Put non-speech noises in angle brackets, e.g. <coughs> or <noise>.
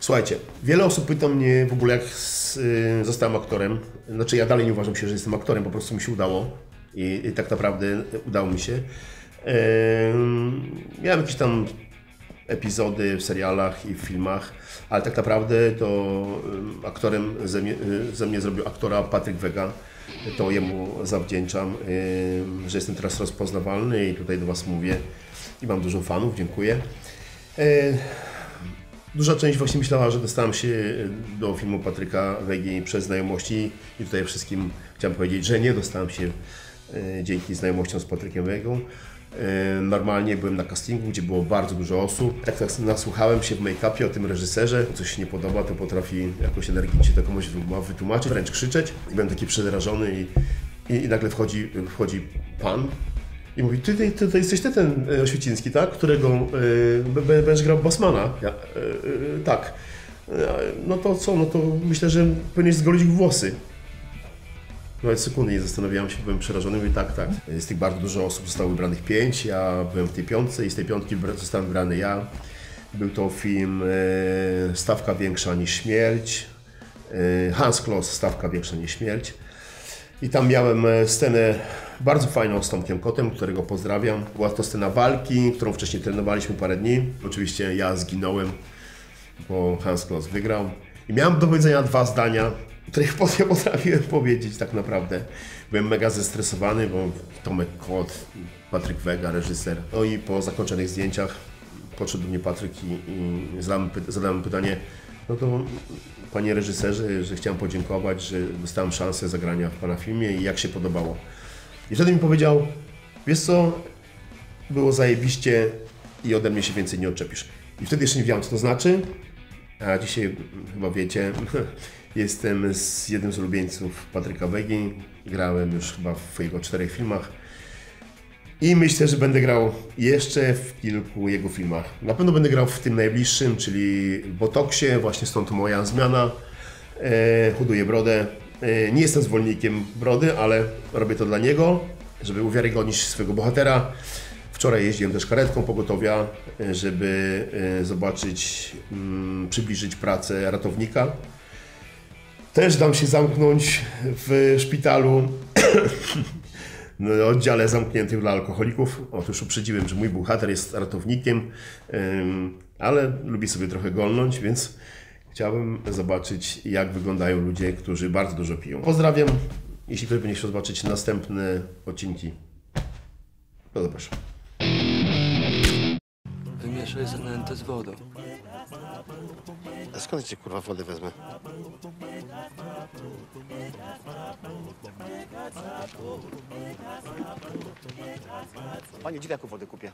Słuchajcie, wiele osób pyta mnie w ogóle, jak s- y, zostałem aktorem. Znaczy, ja dalej nie uważam się, że jestem aktorem, po prostu mi się udało i, i tak naprawdę udało mi się. Em, miałem jakieś tam epizody w serialach i w filmach, ale tak naprawdę to em, aktorem ze mnie, y, ze mnie zrobił aktora Patryk Wega. To jemu zawdzięczam, że jestem teraz rozpoznawalny i tutaj do Was mówię i mam dużo fanów, dziękuję. Duża część właśnie myślała, że dostałem się do filmu Patryka Wegi przez znajomości i tutaj wszystkim chciałem powiedzieć, że nie dostałem się e, dzięki znajomościom z Patrykiem Wegą. E, Normalnie byłem na castingu, gdzie było bardzo dużo osób. Tak nas- nasłuchałem się w make-upie o tym reżyserze. Coś się nie podoba, to potrafi jakoś energicznie to komuś wy- wytłumaczyć, wręcz krzyczeć. I byłem taki przerażony i, i, i nagle wchodzi, wchodzi pan i mówi, ty, ty, ty to jesteś ty ten e, Oświeciński, tak? Którego y, b- będziesz grał Basmana. Ja, y, tak. E, No to co, no to myślę, że powinieneś zgolić włosy. Nawet sekundy nie zastanawiałem się, byłem przerażony, mówię tak, tak. Z tych bardzo dużo osób zostało wybranych pięć, ja byłem w tej piątce i z tej piątki zostałem wybrany ja. Był to film e, Stawka większa niż śmierć. E, Hans Kloss, Stawka większa niż śmierć. I tam miałem e, scenę bardzo fajną z Tomkiem Kotem, którego pozdrawiam. Była to scena walki, którą wcześniej trenowaliśmy parę dni. Oczywiście ja zginąłem, bo Hans Kloss wygrał. I miałem do powiedzenia dwa zdania, których <laughs> potem potrafiłem powiedzieć tak naprawdę. Byłem mega zestresowany, bo Tomek Kot, Patryk Wega, reżyser. No i po zakończonych zdjęciach podszedł do mnie Patryk i, i zadałem pytanie, no to panie reżyserze, że chciałem podziękować, że dostałem szansę zagrania w pana filmie i jak się podobało. I wtedy mi powiedział, wiesz co, było zajebiście i ode mnie się więcej nie odczepisz. I wtedy jeszcze nie wiedziałem, co to znaczy, a dzisiaj mm, chyba wiecie, <laughs> jestem z jednym z ulubieńców Patryka Wegi, grałem już chyba w jego czterech filmach. I myślę, że będę grał jeszcze w kilku jego filmach. Na pewno będę grał w tym najbliższym, czyli Botoksie, właśnie stąd moja zmiana. E, hoduję brodę. E, nie jestem zwolennikiem brody, ale robię to dla niego, żeby uwiarygodnić swojego bohatera. Wczoraj jeździłem też karetką pogotowia, e, żeby e, zobaczyć, mm, przybliżyć pracę ratownika. Też dam się zamknąć w szpitalu <coughs> oddziale zamkniętym dla alkoholików. Otóż uprzedziłem, że mój bohater jest ratownikiem, ale lubi sobie trochę golnąć, więc chciałbym zobaczyć, jak wyglądają ludzie, którzy bardzo dużo piją. Pozdrawiam. Jeśli ktoś będzie chciał zobaczyć następne odcinki, to zapraszam. Wymieszaj zanętę z wodą. A skąd cię kurwa wodę wezmę? Panie, gdzie jaką wodę kupię?